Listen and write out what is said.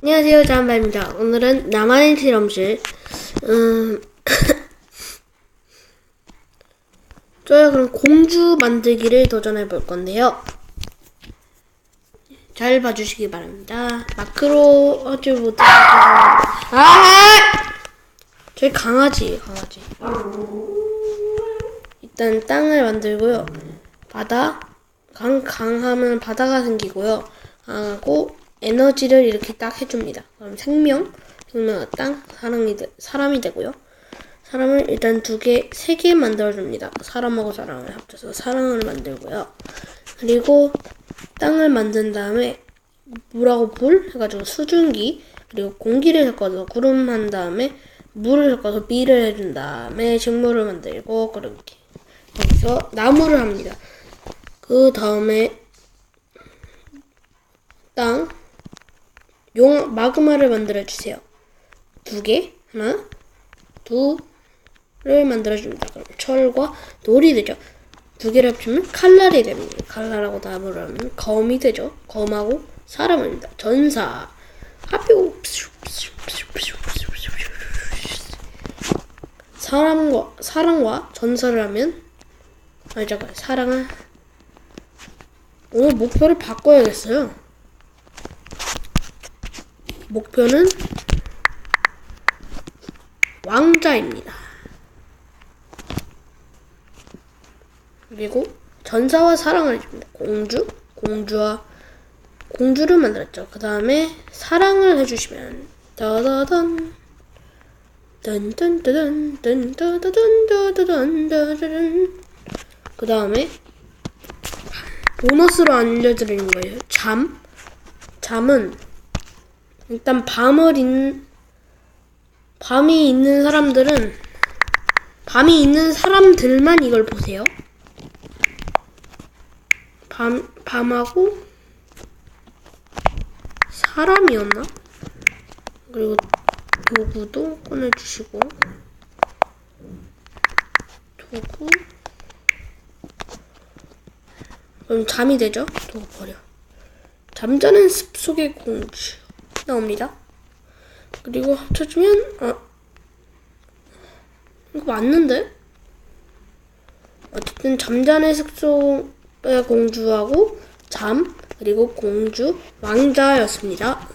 안녕하세요, 자한바입니다. 오늘은 나만의 실험실. 음, 저희 그럼 공주 만들기를 도전해 볼 건데요. 잘 봐주시기 바랍니다. 마크로 하지 못해서 아! 저희 강아지, 강아지. 일단 땅을 만들고요. 바다, 강, 강 하면 바다가 생기고요. 강하고 에너지를 이렇게 딱 해줍니다. 그럼 생명, 생명은 땅, 사람이, 되, 사람이 되고요. 사람을 일단 두 개, 세 개 만들어줍니다. 사람하고 사람을 합쳐서 사랑을 만들고요. 그리고 땅을 만든 다음에 물하고 불 해가지고 수증기 그리고 공기를 섞어서 구름 한 다음에 물을 섞어서 비를 해준 다음에 식물을 만들고 그렇게 여기서 나무를 합니다. 그 다음에 땅, 용 마그마를 만들어 주세요. 두 개, 하나, 두를 만들어 줍니다. 그럼 철과 돌이 되죠. 두 개를 합치면 칼날이 됩니다. 칼날하고 나무를 하면 검이 되죠. 검하고 사람입니다. 전사. 하뾰. 사람과 사랑과 전사를 하면 아니 잠깐 사랑을 오늘 목표를 바꿔야겠어요. 목표는 왕자입니다. 그리고 전사와 사랑을 해줍니다. 공주, 공주와 공주를 만들었죠. 그 다음에 사랑을 해주시면 따다단 그 다음에 보너스로 알려드리는 거예요. 잠. 잠은 일단 밤을 있는 밤이 있는 사람들은 밤이 있는 사람들만 이걸 보세요. 밤 밤하고 사람이었나? 그리고 도구도 꺼내주시고 도구 그럼 잠이 되죠? 도구 버려. 잠자는 숲속의 공주 나옵니다. 그리고 합쳐주면 어 이거 맞는데? 어쨌든 잠자는 숲속의 공주하고 잠 그리고 공주 왕자였습니다.